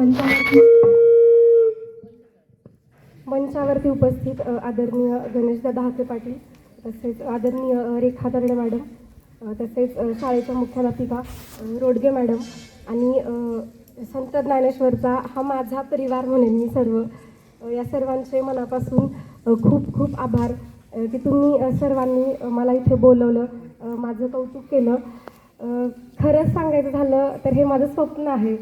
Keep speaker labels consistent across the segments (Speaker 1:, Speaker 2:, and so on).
Speaker 1: मंचावरती मंचावरती उपस्थित आदरणीय गणेशदादा हाके पाटील तसेच आदरणीय रेखा दर्डे मॅडम तसेच शाळेच्या मुख्याध्यापिका रोडगे मॅडम आणि संत ज्ञानेश्वरचा हा माझा परिवार म्हणेन मी सर्व. या सर्वांचे मनापासून खूप खूप आभार की तुम्ही सर्वांनी मला इथे बोलवलं माझं कौतुक केलं. खरंच सांगायचं झालं तर हे माझं स्वप्न आहे.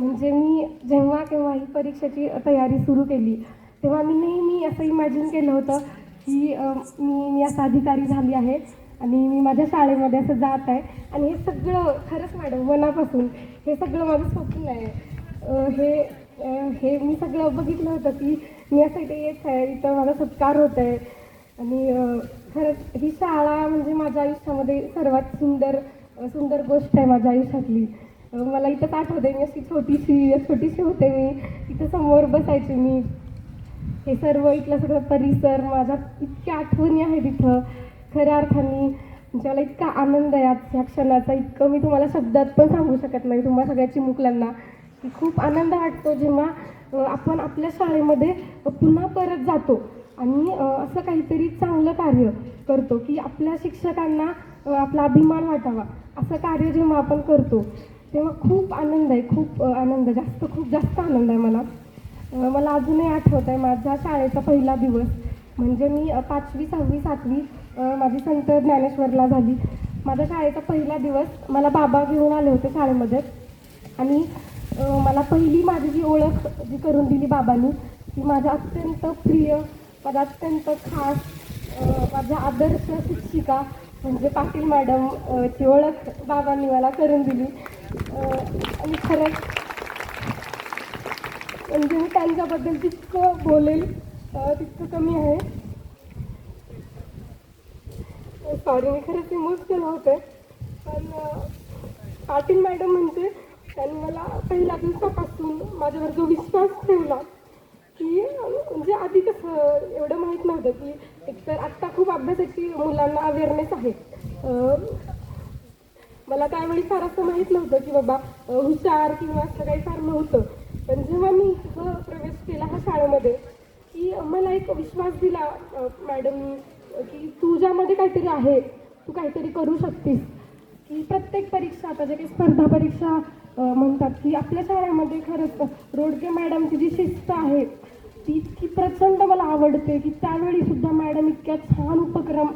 Speaker 1: म्हणजे मी जेव्हा केव्हा ही परीक्षेची तयारी सुरू केली तेव्हा मी नेहमी असं इमॅजिन केलं होतं की मी मी असं अधिकारी झाली आहे आणि मी माझ्या शाळेमध्ये असं जात आहे. आणि हे सगळं खरंच मॅडम मनापासून हे सगळं माझं स्वप्न आहे. हे हे मी सगळं बघितलं होतं की मी असं इथे येत आहे इथं माझा सत्कार होत आहे. आणि खरंच ही शाळा म्हणजे माझ्या आयुष्यामध्ये सर्वात सुंदर सुंदर गोष्ट आहे माझ्या आयुष्यातली. अ, मला इथंच आठवते मी अशी छोटीशी छोटीशी होते मी. इथं समोर बसायचे मी. हे सर्व इथला सगळं परिसर माझ्या इतक्या आठवणी आहेत इथं. खऱ्या अर्थाने म्हणजे मला इतका आनंद आहे आज ह्या क्षणाचा इतकं मी तुम्हाला शब्दात पण सांगू शकत नाही तुम्हा सगळ्या चिमुकल्यांना. की खूप आनंद वाटतो जेव्हा आपण आपल्या शाळेमध्ये पुन्हा परत जातो आणि असं काहीतरी चांगलं कार्य करतो की आपल्या शिक्षकांना आपला अभिमान वाटावा. असं कार्य जेव्हा आपण करतो तेव्हा खूप आनंद आहे खूप आनंद जास्त खूप जास्त आनंद आहे मला. मला अजूनही आठवत आहे माझा शाळेचा पहिला दिवस. म्हणजे मी पाचवी सहावी सातवी माझी संत ज्ञानेश्वरला झाली. माझ्या शाळेचा पहिला दिवस मला बाबा घेऊन आले होते शाळेमध्ये. आणि मला पहिली माझी जी ओळख जी करून दिली बाबांनी ती माझ्या अत्यंत प्रिय माझ्या अत्यंत खास माझ्या आदर्श शिक्षिका म्हणजे पाटील मॅडम ती ची ओळख बाबांनी मला करून दिली. आणि खरंच म्हणजे मी त्यांच्याबद्दल जितकं बोलेल तितकं कमी आहे. सॉरी मी खरंच इमोशनल होते. पण पाटील मॅडम म्हणजे त्यांनी मला पहिल्या दिवसापासून माझ्यावर जो विश्वास ठेवला की म्हणजे आधी कसं एवढं माहीत नव्हतं की एकतर आत्ता खूप अभ्यासाची मुलांना अवेअरनेस आहे. मला त्यावेळी फार असं माहीत नव्हतं की बाबा हुशार किंवा असं काही फार नव्हतं. पण जेव्हा मी इथं प्रवेश केला हा शाळेमध्ये की मला एक विश्वास दिला मॅडम मॅडमनी की तुझ्यामध्ये काहीतरी आहे तू काहीतरी करू शकतीस. की प्रत्येक परीक्षा आता जे काही स्पर्धा परीक्षा म्हणतात की आपल्या शाळेमध्ये खरंच रोडके मॅडमची जी शिस्त आहे ती इतकी प्रचंड मला आवडते की त्यावेळी सुद्धा मॅडम इतक्या छान उपक्रम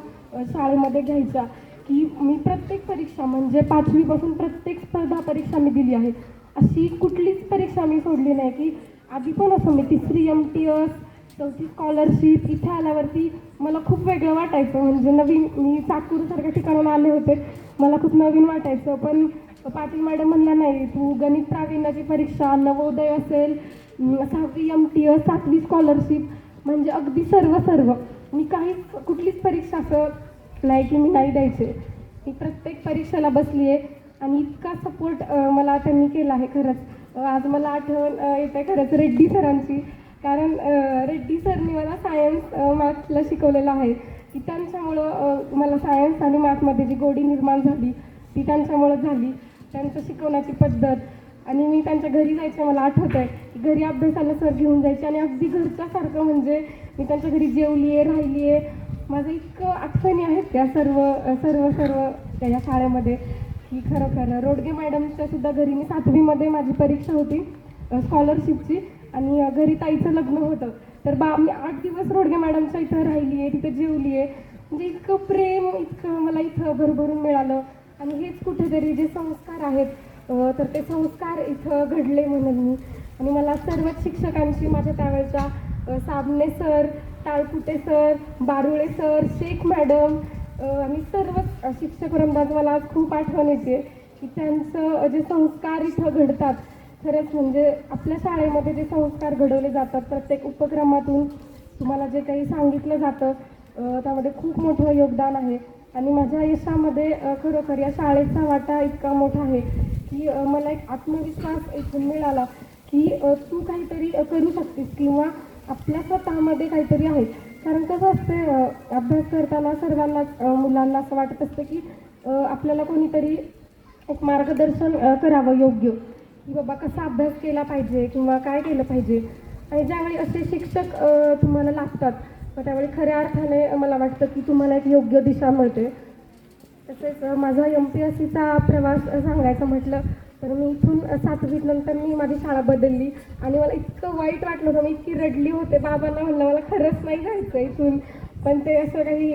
Speaker 1: शाळेमध्ये घ्यायचा. की मी प्रत्येक परीक्षा म्हणजे पाचवीपासून प्रत्येक स्पर्धा परीक्षा मी दिली आहे. अशी कुठलीच परीक्षा मी सोडली नाही की आधी पण असं मी तिसरी एम टी एस चौथी स्कॉलरशिप इथे आल्यावरती मला खूप वेगळं वाटायचं. म्हणजे नवीन मी चाकूरसारख्या ठिकाणून आले होते. मला खूप नवीन वाटायचं. पण पाटील मॅडम म्हणला नाही तू गणित प्रावीण्याची परीक्षा नवोदय असेल सहावी एम टी एस सातवी स्कॉलरशिप म्हणजे अगदी सर्व सर्व. मी काहीच कुठलीच परीक्षा असं नाही की मी नाही द्यायचे. मी प्रत्येक परीक्षेला बसली आहे आणि इतका सपोर्ट मला त्यांनी केला आहे खरंच. आज मला आठवण येत येते खरंच रेड्डी सरांची. कारण रेड्डी सरनी मला सायन्स मॅथ्सला शिकवलेलं आहे. की त्यांच्यामुळं मला सायन्स आणि मॅथमध्ये जी गोडी निर्माण झाली ती त्यांच्यामुळं झाली. त्यांचं शिकवण्याची पद्धत. आणि मी त्यांच्या घरी जायचं मला आठवत आहे की घरी अभ्यासाला सर घेऊन जायचे आणि अगदी घरच्यासारखं म्हणजे मी त्यांच्या घरी जेवली आहे राहिली आहे माझं इतकं आठवणी आहेत त्या सर्व सर्व सर्व त्या शाळेमध्ये की खरं खरं रोडगे मॅडमच्या सुद्धा घरी मी सातवीमध्ये माझी परीक्षा होती स्कॉलरशिपची आणि घरी ताईचं लग्न होतं. तर बा मी आठ दिवस रोडगे मॅडमच्या इथं राहिली आहे तिथं जेवली आहे म्हणजे इतकं प्रेम इतकं मला इथं भरभरून मिळालं. आणि हेच कुठेतरी जे संस्कार आहेत तर ते संस्कार इथं घडले म्हणून मी. आणि मला सर्वच शिक्षकांची माझ्या त्यावेळच्या Sabne sir Talpute sir Barule sir Shaikh madam आणि सर्वच शिक्षक वृंदात मला आज खूप आठवण येते की त्यांचं जे संस्कार इथं घडतात खरंच म्हणजे आपल्या शाळेमध्ये जे संस्कार घडवले जातात प्रत्येक उपक्रमातून तुम्हाला जे काही सांगितलं जातं त्यामध्ये खूप मोठं योगदान आहे. आणि माझ्या यशामध्ये खरोखर या शाळेचा वाटा इतका मोठा आहे की मला एक आत्मविश्वास इथून मिळाला की तू काहीतरी करू शकतेस किंवा आपल्या स्वतःमध्ये काहीतरी आहे. कारण कसं असतं अभ्यास करताना सर्वांनाच मुलांना असं वाटत असतं की आपल्याला कोणीतरी एक मार्गदर्शन करावं योग्य. की बाबा कसा अभ्यास केला पाहिजे किंवा काय केलं पाहिजे. आणि ज्यावेळी असे शिक्षक तुम्हाला लागतात मग त्यावेळी खऱ्या अर्थाने मला वाटतं की तुम्हाला एक योग्य दिशा मिळते. तसेच माझा एम पी एस सीचा प्रवास सांगायचं म्हटलं तर मी इथून सातवीत नंतर मी माझी शाळा बदलली. आणि मला इतकं वाईट वाटलं होतं मी इतकी रडली होते. बाबांना म्हणलं मला खरंच नाही जायचं इथून. पण ते असं काही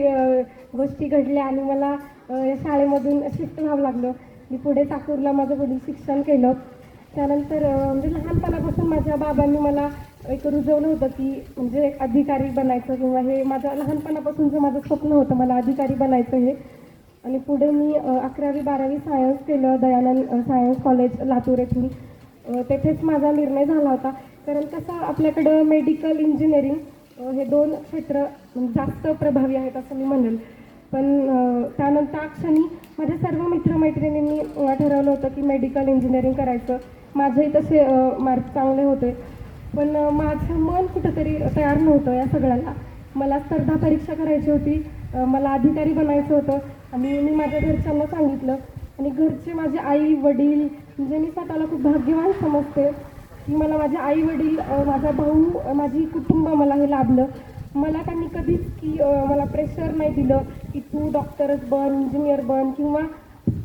Speaker 1: गोष्टी घडल्या आणि मला या शाळेमधून शिफ्ट व्हावं लागलं. मी पुढे चाकूरला माझं पुढील शिक्षण केलं. त्यानंतर म्हणजे लहानपणापासून माझ्या बाबांनी मला एक रुजवलं होतं की म्हणजे अधिकारी बनायचं किंवा हे माझं लहानपणापासूनचं माझं स्वप्न होतं मला अधिकारी बनायचं हे. आणि पुढे मी अकरावी बारावी सायन्स केलं दयानंद सायन्स कॉलेज लातूर येथून. तेथेच माझा निर्णय झाला होता. कारण कसं आपल्याकडं मेडिकल इंजिनिअरिंग हे दोन क्षेत्र जास्त प्रभावी आहेत असं मी म्हणेल. पण त्यानंतर क्षणी माझ्या सर्व मित्रमैत्रिणींनी ठरवलं होतं की मेडिकल इंजिनिअरिंग करायचं. माझेही तसे मार्क चांगले होते. पण माझं मन कुठंतरी तयार नव्हतं या सगळ्याला. मला स्पर्धा परीक्षा करायची होती. मला अधिकारी बनायचं होतं. आणि मी माझ्या घरच्यांना सांगितलं. आणि घरचे माझे आई वडील म्हणजे मी स्वतःला खूप भाग्यवान समजते. की मला माझे आई वडील माझा भाऊ माझी कुटुंब मला हे लाभलं. मला त्यांनी कधीच की मला प्रेशर नाही दिलं की तू डॉक्टरच बन इंजिनियर बन किंवा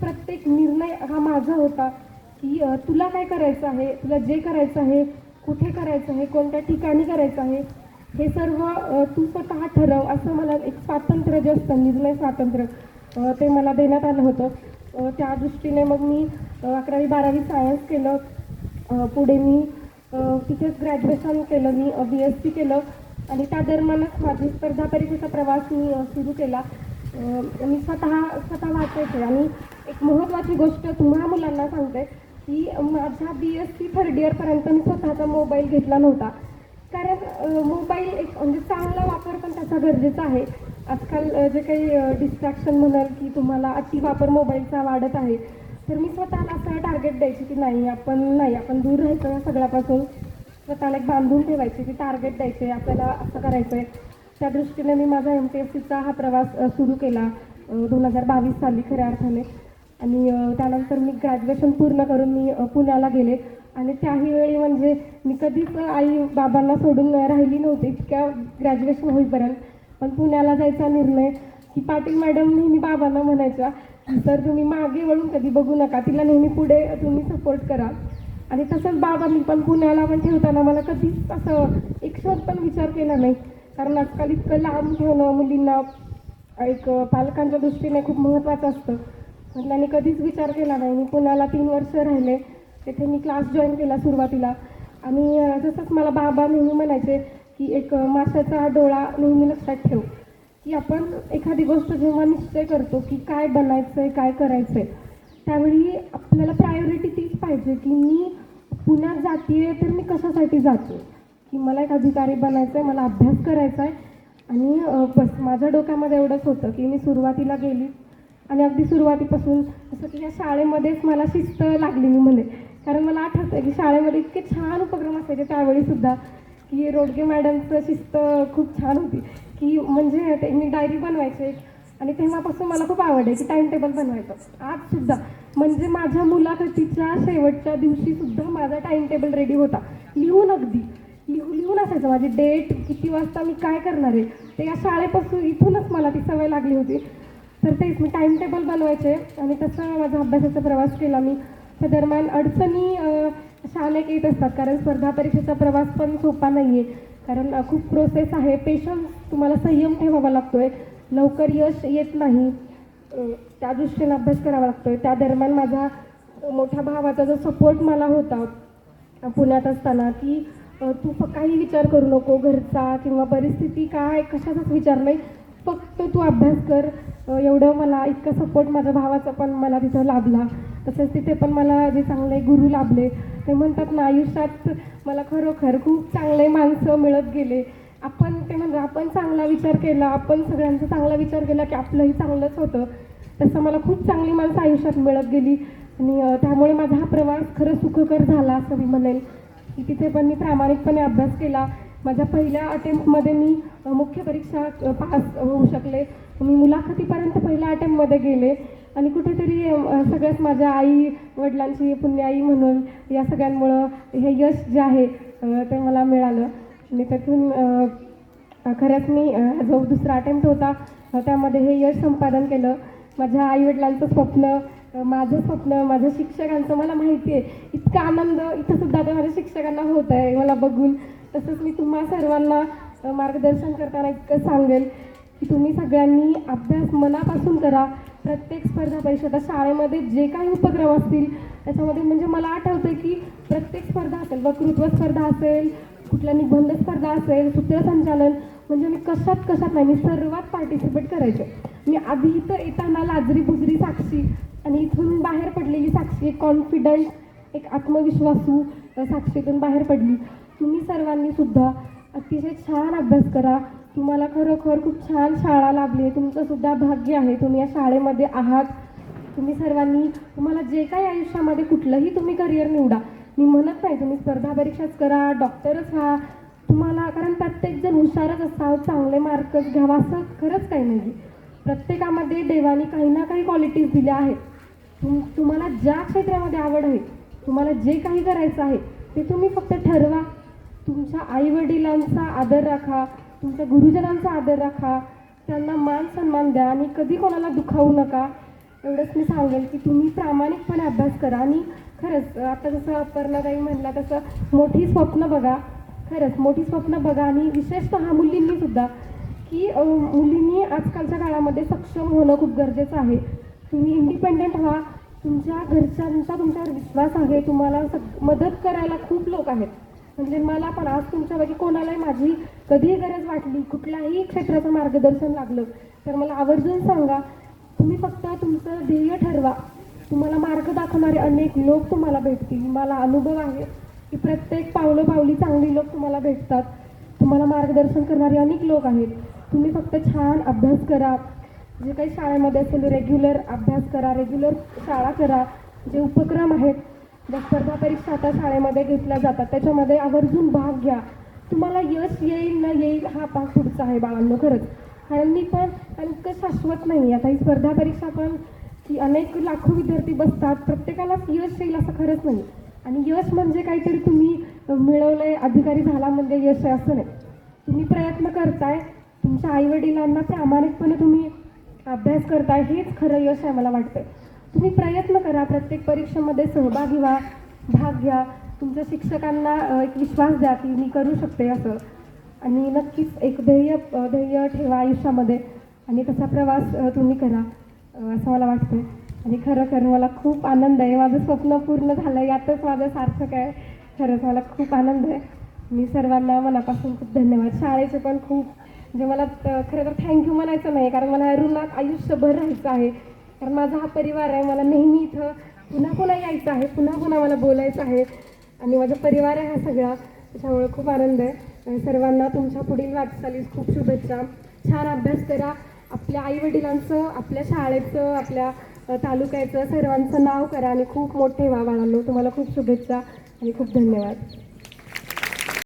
Speaker 1: प्रत्येक निर्णय हा माझा होता की तुला काय करायचं आहे? तुला जे करायचं आहे कुठे करायचं आहे कोणत्या ठिकाणी करायचं आहे? हे सर्व तू स्वतः ठरव असं मला एक स्वातंत्र्य जे असतं निर्णय स्वातंत्र्य. ते मला देण्यात आलं होतं. त्या दृष्टीने मग मी अकरावी बारावी सायन्स केलं. पुढे मी तिथेच ग्रॅज्युएशन केलं. मी बी एस सी केलं. आणि त्या दरम्यानच माझी स्पर्धा परीक्षेचा प्रवास मी सुरू केला. मी स्वतः स्वतः वाचायचे. आणि एक महत्त्वाची गोष्ट तुम्हा मुलांना सांगते की माझ्या बी एस सी थर्ड इयरपर्यंत मी स्वतःचा मोबाईल घेतला नव्हता. कारण मोबाईल एक म्हणजे चांगला वापर पण त्याचा गरजेचा आहे. आजकाल जे काही डिस्ट्रॅक्शन म्हणाल की तुम्हाला अति वापर मोबाईलचा वाढत आहे तर मी स्वतःला असं टार्गेट द्यायची की नाही आपण नाही आपण दूर राहायचं या सगळ्यापासून. स्वतःला एक बांधून ठेवायचे की टार्गेट द्यायचे आपल्याला असं करायचं आहे त्या दृष्टीने मी माझा एम पी एस सीचा हा प्रवास सुरू केला दोन हजार बावीस साली खऱ्या अर्थाने. आणि त्यानंतर मी ग्रॅज्युएशन पूर्ण करून मी पुण्याला गेले. आणि त्याही वेळी म्हणजे मी कधीच आई बाबांना सोडून राहिली नव्हती इतक्या ग्रॅज्युएशन होईपर्यंत. पण पुण्याला जायचा निर्णय. की पाटील मॅडम नेहमी बाबांना म्हणायच्या की सर तुम्ही मागे वळून कधी बघू नका. तिला नेहमी पुढे तुम्ही सपोर्ट करा. आणि तसंच बाबांनी पण पुण्याला पण ठेवताना मला कधीच असं एक शोध पण विचार केला नाही. कारण आजकाल इतकं लांब ठेवणं मुलींना एक पालकांच्या दृष्टीने खूप महत्त्वाचं असतं. म्हटल्याने कधीच विचार केला नाही. मी पुण्याला तीन वर्ष राहिले. तिथे मी क्लास जॉईन केला सुरुवातीला. आणि जसंच मला बाबा नेहमी म्हणायचे की एक माशाचा डोळा नेहमी लक्षात ठेव. की आपण एखादी गोष्ट जेव्हा निश्चय करतो की काय बनायचं आहे काय करायचं आहे त्यावेळी आपल्याला प्रायोरिटी तीच पाहिजे की मी पुण्यात जाते तर मी कशासाठी जाते की मला एक अधिकारी बनायचं आहे मला अभ्यास करायचा आहे आणि बस माझ्या डोक्यामध्ये एवढंच होतं की मी सुरुवातीला गेली. आणि अगदी सुरुवातीपासून जसं की या शाळेमध्येच मला शिस्त लागली मी म्हणे कारण मला आठवतं की शाळेमध्ये इतके छान उपक्रम असायचे त्यावेळीसुद्धा की रोडगे मॅडमचं शिस्त खूप छान होती. की म्हणजे ते मी डायरी बनवायचे आणि तेव्हापासून मला खूप आवड आहे की टाइम टेबल बनवायचं. आजसुद्धा म्हणजे माझ्या मुलाखतीच्या शेवटच्या दिवशीसुद्धा माझा टाइम टेबल रेडी होता. लिहून अगदी. लिहू लिहून असायचं माझी डेट किती वाजता मी काय करणार आहे. ते या शाळेपासून इथूनच मला ती सवय लागली होती. तर तेच मी टाइम टेबल बनवायचे. आणि तसं माझा अभ्यासाचा प्रवास केला मी. त्या दरम्यान अडचणी अ, शाळेत येत असतात. कारण स्पर्धा परीक्षेचा प्रवास पण सोपा नाही आहे कारण खूप प्रोसेस आहे. पेशन्स तुम्हाला संयम ठेवावा लागतो आहे लवकर यश येत नाही. त्या दृष्टीने अभ्यास करावा लागतो आहे त्या दरम्यान माझा मोठ्या भावाचा जो सपोर्ट मला होता पुण्यात असताना की तू फ- काही विचार करू नको. घरचा किंवा परिस्थिती काय कशाचाच विचार नाही. फक्त तू अभ्यास कर. एवढं मला इतका सपोर्ट माझ्या भावाचा पण मला तिथं लाभला. तसंच तिथे पण मला जे चांगले गुरु लाभले. ते म्हणतात ना आयुष्यात मला खरोखर खूप चांगले माणसं मिळत गेले. आपण ते म्हणजे आपण चांगला विचार केला आपण सगळ्यांचा चांगला विचार केला की आपलंही चांगलंच होतं. तसं मला खूप चांगली माणसं आयुष्यात मिळत गेली. आणि त्यामुळे माझा हा प्रवास खरं सुखकर झाला असं मी म्हणेल की तिथे पण मी प्रामाणिकपणे अभ्यास केला. माझ्या पहिल्या अटेम्प्टमध्ये मी मुख्य परीक्षा पास होऊ शकले. मी मुलाखतीपर्यंत पहिल्या अटेम्प्टमध्ये गेले. आणि कुठेतरी सगळ्याच माझ्या आई वडिलांची पुण्याई म्हणून या सगळ्यांमुळं हे यश जे आहे ते मला मिळालं. आणि त्यातून खरंच मी जो दुसरा अटेम्प्ट होता त्यामध्ये हे यश संपादन केलं. माझ्या आईवडिलांचं स्वप्न माझं स्वप्न माझ्या शिक्षकांचं मला माहिती आहे इतका आनंद इथंसुद्धा आता माझ्या शिक्षकांना होत आहे मला बघून. तसंच मी तुम्हा सर्वांना मार्गदर्शन करताना इतकं सांगेल की तुम्ही सगळ्यांनी अभ्यास मनापासून करा. प्रत्येक स्पर्धा परीक्षा शाळेमध्ये जे काही उपक्रम असतील त्याच्यामध्ये म्हणजे मला आठवतं की प्रत्येक स्पर्धा असेल वक्तृत्व स्पर्धा असेल कुठल्या निबंध स्पर्धा असेल सूत्रसंचालन म्हणजे मी कशात कशात नाही मी सर्वात पार्टिसिपेट करायचे. मी आधी इथं येताना लाजरी बुजरी साक्षी आणि इथून बाहेर पडलेली साक्षी एक कॉन्फिडंट एक आत्मविश्वासू साक्षीतून बाहेर पडली. तुम्ही सर्वांनी सुद्धा अतिशय छान अभ्यास करा. तुम्हाला खरोखर खूप छान शाळा लाभली आहे. तुमचं सुद्धा भाग्य आहे. तुम्ही या शाळेमध्ये आहात. तुम्ही सर्वांनी तुम्हाला जे काही आयुष्यामध्ये कुठलंही तुम्ही करिअर निवडा. मी म्हणत नाही तुम्ही स्पर्धा परीक्षाच करा डॉक्टरच व्हा. तुम्हाला कारण प्रत्येकजण हुशारच असावं चांगले मार्कच घ्यावा असं खरंच काही नाही प्रत्येकामध्ये देवानी काही ना काही क्वालिटीज दिल्या आहेत. तुम तुम्हाला ज्या क्षेत्रामध्ये आवड आहे तुम्हाला जे काही करायचं आहे ते तुम्ही फक्त ठरवा. तुमच्या आईवडिलांचा आदर राखा तुमच्या गुरुजनांचा आदर राखा त्यांना मान सन्मान द्या आणि कधी कोणाला दुखावू नका. एवढंच मी सांगेल की तुम्ही प्रामाणिकपणे अभ्यास करा आणि खरंच आता जसं अपर्णाताई म्हणला तसं मोठी स्वप्न बघा. खरंच मोठी स्वप्न बघा आणि विशेषतः मुलींनी सुद्धा की मुलींनी आजकालच्या काळामध्ये सक्षम होणं खूप गरजेचं आहे. तुम्ही इंडिपेंडेंट व्हा. तुमच्या घरच्यांचा तुमच्यावर विश्वास आहे. तुम्हाला सग मदत करायला खूप लोक आहेत. म्हणजे मला पण आज तुमच्यापैकी कोणालाही माझी कधीही गरज वाटली कुठल्याही क्षेत्राचं मार्गदर्शन लागलं तर मला आवर्जून सांगा तुम्ही फक्त तुमचं ध्येय ठरवा. तुम्हाला मार्ग दाखवणारे अनेक लोक तुम्हाला भेटतील. मला अनुभव आहे की प्रत्येक पावलं पावली चांगली लोक तुम्हाला भेटतात. तुम्हाला मार्गदर्शन करणारे अनेक लोक आहेत. तुम्ही फक्त छान अभ्यास करा. जे काही शाळेमध्ये असेल रेग्युलर अभ्यास करा रेग्युलर शाळा करा. जे उपक्रम आहेत ज्या स्पर्धा परीक्षा आता शाळेमध्ये घेतल्या जातात. त्याच्यामध्ये आवर्जून भाग घ्या. तुम्हाला यश येईल ना येईल हा पाक पुढचा आहे बाळांनो खरंच. कारण मी पण अंक शाश्वत नाही आता ही स्पर्धा परीक्षा पण की अनेक लाखो विद्यार्थी बसतात. प्रत्येकालाच यश येईल असं खरंच नाही. आणि यश म्हणजे काहीतरी तुम्ही मिळवलंय अधिकारी झाला म्हणजे यश आहे असं नाही. तुम्ही प्रयत्न करताय. तुमच्या आईवडिलांना प्रामाणिकपणे तुम्ही अभ्यास करताय हेच खरं यश आहे मला वाटतं तुम्ही प्रयत्न करा प्रत्येक परीक्षेमध्ये सहभागी व्हा भाग घ्या. तुमच्या शिक्षकांना एक विश्वास द्या की मी करू शकते असं. आणि नक्कीच एक ध्येय ध्येय ठेवा आयुष्यामध्ये. आणि तसा प्रवास तुम्ही करा असं मला वाटतं आणि खरं खरं मला खूप आनंद आहे. माझं स्वप्न पूर्ण झालं यातच माझं सार्थक आहे. खरंच मला खूप आनंद आहे. मी सर्वांना मनापासून खूप धन्यवाद. शाळेचे पण खूप म्हणजे मला खरं तर थँक्यू म्हणायचं नाही कारण मला या ऋणात आयुष्यभर राहायचं आहे. कारण माझा हा परिवार आहे मला नेहमी इथं पुन्हा पुन्हा यायचं आहे पुन्हा पुन्हा मला बोलायचं आहे. आणि माझा परिवार आहे हा सगळा त्याच्यामुळे खूप आनंद आहे. सर्वांना तुमच्या पुढील वाटचालीस खूप शुभेच्छा. छान अभ्यास करा. आपल्या आईवडिलांचं आपल्या शाळेचं आपल्या तालुक्याचं सर्वांचं नाव करा आणि खूप मोठे व्हा बाळांनो. तुम्हाला खूप शुभेच्छा आणि खूप धन्यवाद.